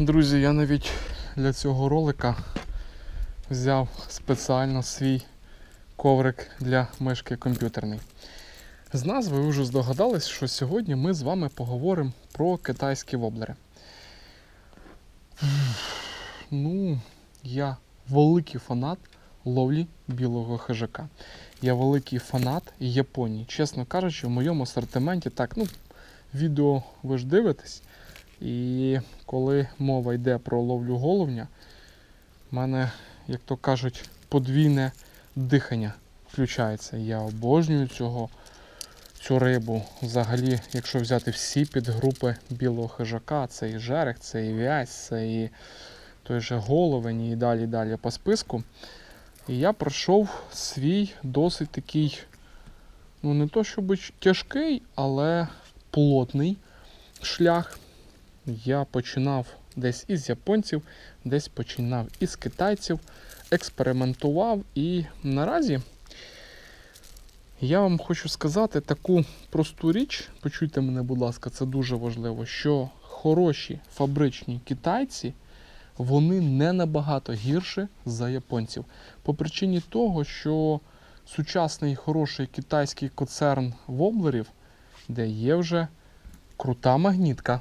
Друзі, я навіть для цього ролика взяв спеціально свій коврик для мишки комп'ютерний. З назви ви вже здогадались, що сьогодні ми з вами поговоримо про китайські воблери. Ну, я великий фанат ловлі білого хижака. Я великий фанат Японії. Чесно кажучи, в моєму асортименті так, ну, відео ви ж дивитесь. І коли мова йде про ловлю головня, в мене, як то кажуть, подвійне дихання включається. Я обожнюю цього, цю рибу. Взагалі, якщо взяти всі підгрупи білого хижака, це і жерех, це і вязь, це і той же головень, і далі далі по списку. І я пройшов свій досить такий, ну не то щоб тяжкий, але плотний шлях. Я починав десь із японців, десь починав із китайців, експериментував і наразі я вам хочу сказати таку просту річ, почуйте мене, будь ласка, це дуже важливо, що хороші фабричні китайці, вони не набагато гірше за японців. По причині того, що сучасний хороший китайський концерн воблерів, де є вже крута магнітка,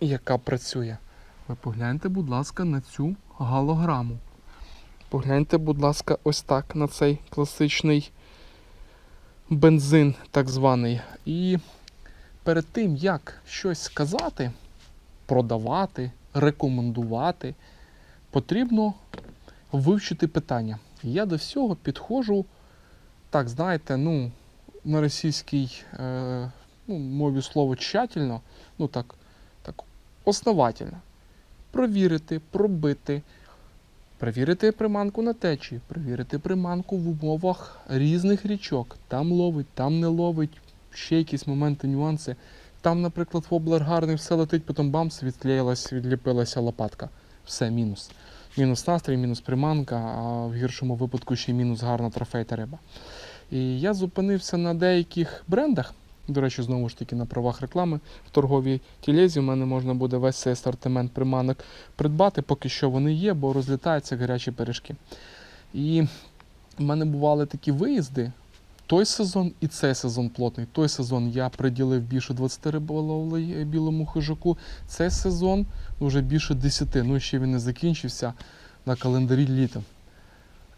яка працює. Ви погляньте, будь ласка, на цю галограму. Погляньте, будь ласка, ось так на цей класичний бензин, так званий. І перед тим, як щось сказати, продавати, рекомендувати, потрібно вивчити питання. Я до всього підходжу, так, знаєте, ну, на російській е, ну, мові слово тщательно, ну так, так, основательно. Провірити, пробити, перевірити приманку на течії, перевірити приманку в умовах різних річок. Там ловить, там не ловить, ще якісь моменти, нюанси. Там, наприклад, воблер гарний, все летить, потім бамс, відклеїлась, відліпилася лопатка. Все, мінус. Мінус настрій, мінус приманка, а в гіршому випадку ще й мінус гарна трофейта риба. І я зупинився на деяких брендах. До речі, знову ж таки на правах реклами в торговій тілезі в мене можна буде весь цей асортимент приманок придбати, поки що вони є, бо розлітаються гарячі пиріжки. І в мене бували такі виїзди. Той сезон і цей сезон плотний. Той сезон я приділив більше 20 риболовлей білому хижаку. Цей сезон вже більше 10. Ну ще він не закінчився на календарі літом.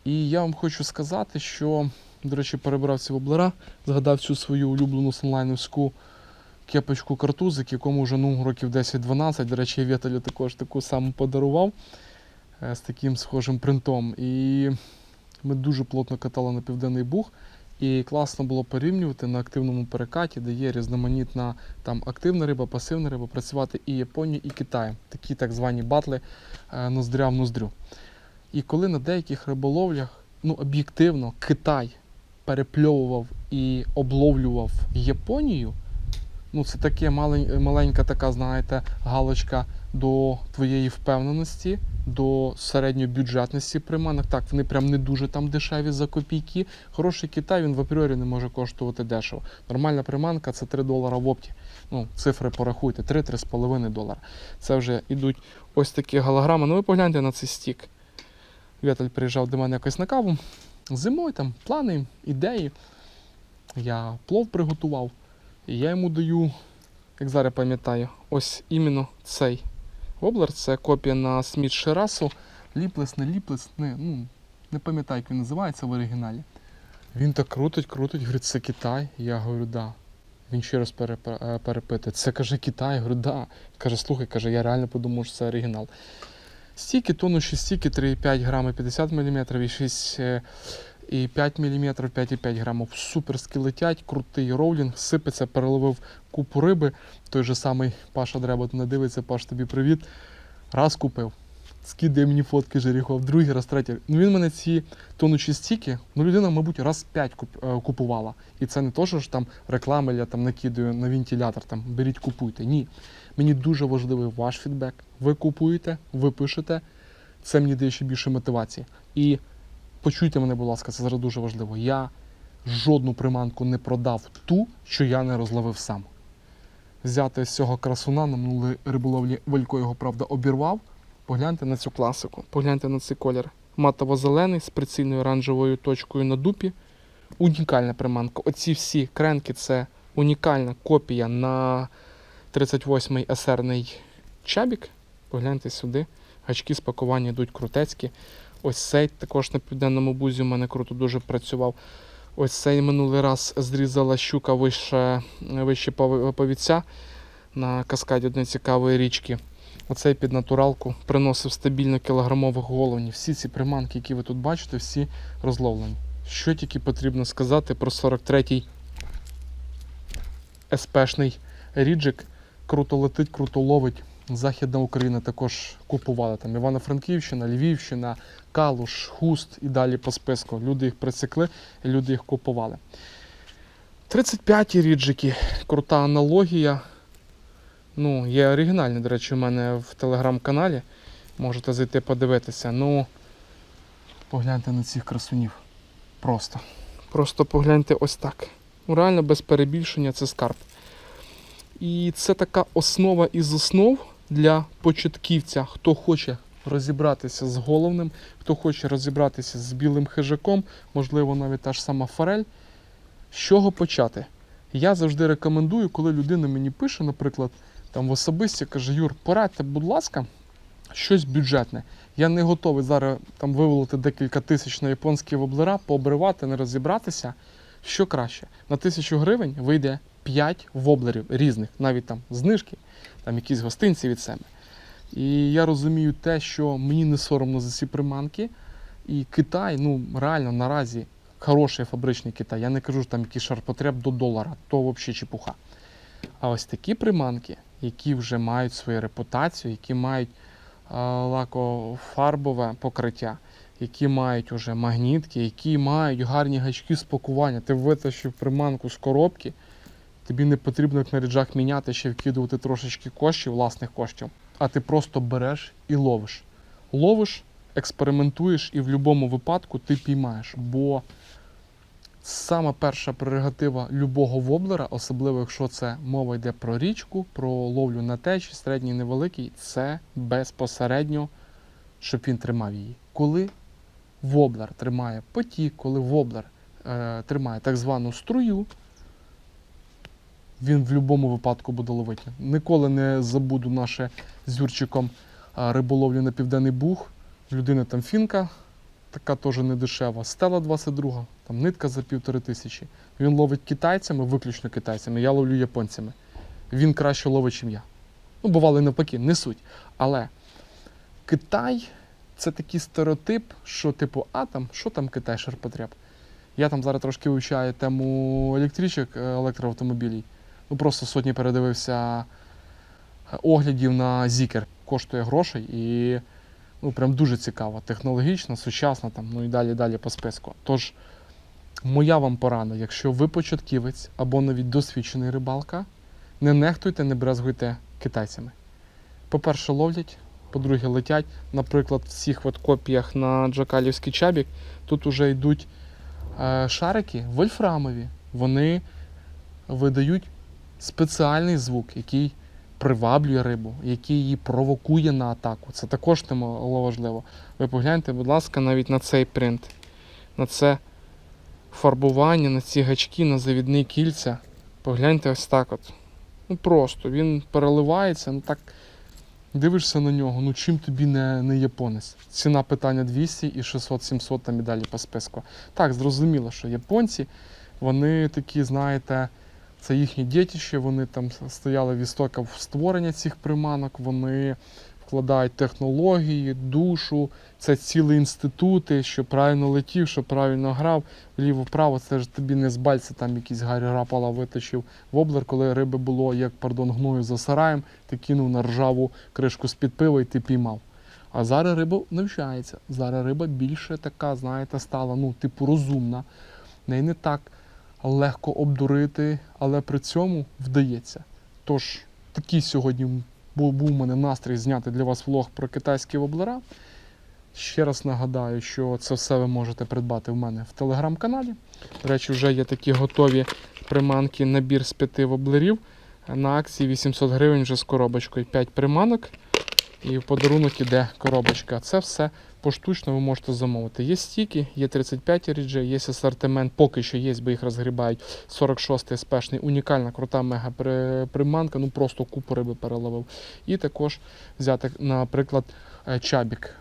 І я вам хочу сказати, що, до речі, перебрав ці воблера, згадав цю свою улюблену сонлайновську кепочку картузик, якому вже ну, років 10-12. До речі, я також таку саму подарував е, з таким схожим принтом. І ми дуже плотно катали на Південний Буг. І класно було порівнювати на активному перекаті, де є різноманітна там активна риба, пасивна риба, працювати і Японією, і Китаєм. Такі так звані батли е, ноздря в ноздрю. І коли на деяких риболовлях, ну об'єктивно, Китай перепльовував і обловлював Японію, ну це таке маленька така, знаєте, галочка до твоєї впевненості, до середньобюджетності приманок. Так, вони прям не дуже там дешеві за копійки. Хороший Китай він в апріорі не може коштувати дешево. Нормальна приманка це 3 долара в опті. Ну, цифри порахуйте, 3-3,5 долара. Це вже йдуть ось такі голограми. Ну ви погляньте на цей стік. Віталь приїжджав до мене якось на каву. Зимою там плани, ідеї. Я плов приготував. І я йому даю, як зараз пам'ятаю, ось іменно цей воблер. Це копія на Сміт Шерасу. Ліплес, не ліплес, не, ну, не пам'ятаю, як він називається в оригіналі. Він так крутить, крутить, говорить, це Китай. Я говорю, да. Він ще раз е, перепитує. Це каже Китай, говорю, да. Каже, слухай, каже, я реально подумав, що це оригінал. Стіки, тонущі стіки 3,5 грами 50 мм і 6 е, і 5 мм 5,5 грамів. Суперськи летять, крутий роулінг, сипеться, переловив купу риби. Той же самий Паша Дребот не дивиться, Паш, тобі привіт. Раз купив. Скидає мені фотки жерехов, другий раз, третій. Ну він мене ці тонучі стіки, ну людина, мабуть, раз 5 куп, е, купувала. І це не то, що ж там реклами я там накидаю на вентилятор, там беріть, купуйте. Ні. Мені дуже важливий ваш фідбек. Ви купуєте, ви пишете. Це мені дає ще більше мотивації. І почуйте мене, будь ласка, це зараз дуже важливо. Я жодну приманку не продав ту, що я не розловив сам. взяти з цього красуна на минулій риболовлі Валько його, правда, обірвав. Погляньте на цю класику, погляньте на цей колір. Матово-зелений з прицільною оранжевою точкою на дупі. Унікальна приманка. Оці всі кренки це унікальна копія на 38-й есерний чабік. Погляньте сюди. Гачки з пакування йдуть крутецькі. Ось цей також на південному бузі у мене круто дуже працював. Ось цей минулий раз зрізала щука вище, вище пов- повідця на каскаді одної цікавої річки. Оцей під натуралку приносив стабільно кілограмових головнів. Всі ці приманки, які ви тут бачите, всі розловлені. Що тільки потрібно сказати про 43-й СПшний ріджик. Круто летить, круто ловить. Західна Україна також купувала там Івано-Франківщина, Львівщина, Калуш, Хуст і далі по списку. Люди їх присекли, люди їх купували. 35-ті ріджики, крута аналогія. Ну, є оригінальні, до речі, у мене в телеграм-каналі. Можете зайти подивитися. Ну, погляньте на цих красунів. Просто. Просто погляньте ось так. Ну, Реально без перебільшення це скарб. І це така основа із основ для початківця, хто хоче розібратися з головним, хто хоче розібратися з білим хижаком, можливо, навіть та ж сама форель. З чого почати? Я завжди рекомендую, коли людина мені пише, наприклад, там в особисті каже: Юр, порадьте, будь ласка, щось бюджетне. Я не готовий зараз там вивалити декілька тисяч на японські воблера, пообривати, не розібратися. Що краще? На тисячу гривень вийде 5 воблерів різних, навіть там знижки, там якісь гостинці від себе. І я розумію те, що мені не соромно за ці приманки. І Китай, ну реально наразі хороший фабричний Китай. Я не кажу, що там якийсь шарпотреб до долара, то взагалі чепуха. А ось такі приманки, які вже мають свою репутацію, які мають лакофарбове покриття, які мають уже магнітки, які мають гарні гачки з пакування. Ти витащив приманку з коробки, тобі не потрібно як на ріджах міняти, ще вкидувати трошечки коштів, власних коштів, а ти просто береш і ловиш. Ловиш, експериментуєш і в будь-якому випадку ти піймаєш. Бо сама перша прерогатива любого воблера, особливо якщо це мова йде про річку, про ловлю на течі, середній невеликий, це безпосередньо, щоб він тримав її. Коли воблер тримає потік, коли воблер е, тримає так звану струю, він в будь-якому випадку буде ловити. Ніколи не забуду наше з Юрчиком риболовлю на Південний Буг. В людини там фінка, така теж не дешева. Стела 22, там нитка за півтори тисячі. Він ловить китайцями, виключно китайцями, я ловлю японцями. Він краще ловить, ніж я. Ну, бувало і навпаки, не суть. Але Китай це такий стереотип, що, типу, а там, що там Китай ширпотреб? Я там зараз трошки вивчаю тему електричок, е, електроавтомобілів. Ну просто сотні передивився е, оглядів на Зікер. Коштує грошей і ну, прям дуже цікаво, технологічно, сучасно, там, ну і далі далі по списку. Тож, моя вам порада, якщо ви початківець або навіть досвідчений рибалка, не нехтуйте, не брезгуйте китайцями. По-перше, ловлять, по-друге, летять. Наприклад, в цих от копіях на Джакалівський чабік тут вже йдуть е, шарики вольфрамові. Вони видають спеціальний звук, який приваблює рибу, який її провокує на атаку. Це також важливо. Ви погляньте, будь ласка, навіть на цей принт, на це фарбування, на ці гачки, на завідні кільця. Погляньте ось так от. Ну просто він переливається, ну так дивишся на нього, ну чим тобі не, не японець. Ціна питання 200 і 600-700 там і далі по списку. Так, зрозуміло, що японці, вони такі, знаєте, це їхнє дітище, вони там стояли в істоках створення цих приманок, вони вкладають технології, душу, це цілі інститути, що правильно летів, що правильно грав, вліво-вправо, це ж тобі не з бальця там якийсь Гаррі Рапала витащив воблер, коли риби було, як пардон, гною за сараєм, ти кинув на ржаву кришку з-під пива і ти піймав. А зараз риба навчається. Зараз риба більше така, знаєте, стала, ну, типу, розумна. Неї не так легко обдурити, але при цьому вдається. Тож, такий сьогодні був, у мене настрій зняти для вас влог про китайські воблера. Ще раз нагадаю, що це все ви можете придбати в мене в телеграм-каналі. До речі, вже є такі готові приманки, набір з п'яти воблерів. на акції 800 гривень вже з коробочкою. 5 приманок. І в подарунок іде коробочка. Це все поштучно ви можете замовити. Є стіки, є 35 ріджі, є асортимент, поки що є, бо їх розгрібають. 46-й спешний, унікальна, крута мега-приманка. ну просто купу риби переловив. І також взяти, наприклад, е, чабік.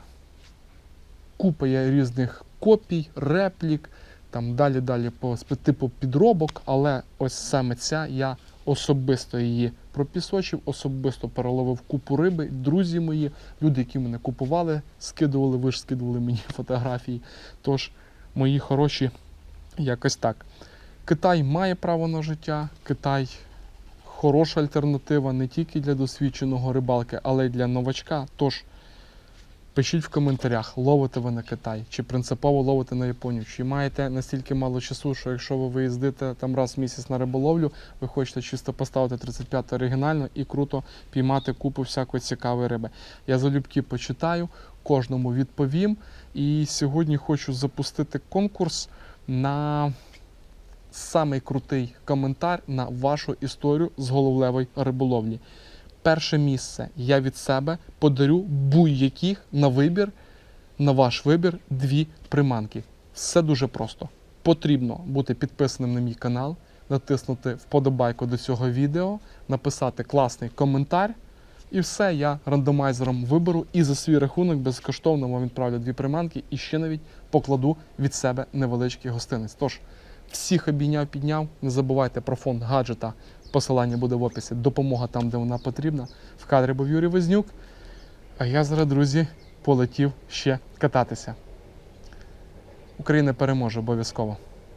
Купа є різних копій, реплік, там далі далі по типу підробок, але ось саме ця я особисто її пропісочив, особисто переловив купу риби. Друзі мої, люди, які мене купували, скидували, ви ж скидували мені фотографії. Тож, мої хороші, якось так. Китай має право на життя, Китай хороша альтернатива не тільки для досвідченого рибалки, але й для новачка. Тож пишіть в коментарях, ловите ви на Китай, чи принципово ловите на Японію, чи маєте настільки мало часу, що якщо ви виїздите там раз в місяць на риболовлю, ви хочете чисто поставити 35 оригінально і круто піймати купу всякої цікавої риби. Я залюбки почитаю, кожному відповім. І сьогодні хочу запустити конкурс на самий крутий коментар на вашу історію з головлевої риболовлі. Перше місце я від себе подарю будь-яких на вибір, на ваш вибір, дві приманки. Все дуже просто. Потрібно бути підписаним на мій канал, натиснути вподобайку до цього відео, написати класний коментар. І все, я рандомайзером виберу і за свій рахунок безкоштовно вам відправлю дві приманки і ще навіть покладу від себе невеличкий гостинець. Тож, всіх обійняв, підняв. Не забувайте про фонд гаджета. Посилання буде в описі. Допомога там, де вона потрібна. В кадрі був Юрій Вознюк. А я зараз, друзі, полетів ще кататися. Україна переможе обов'язково.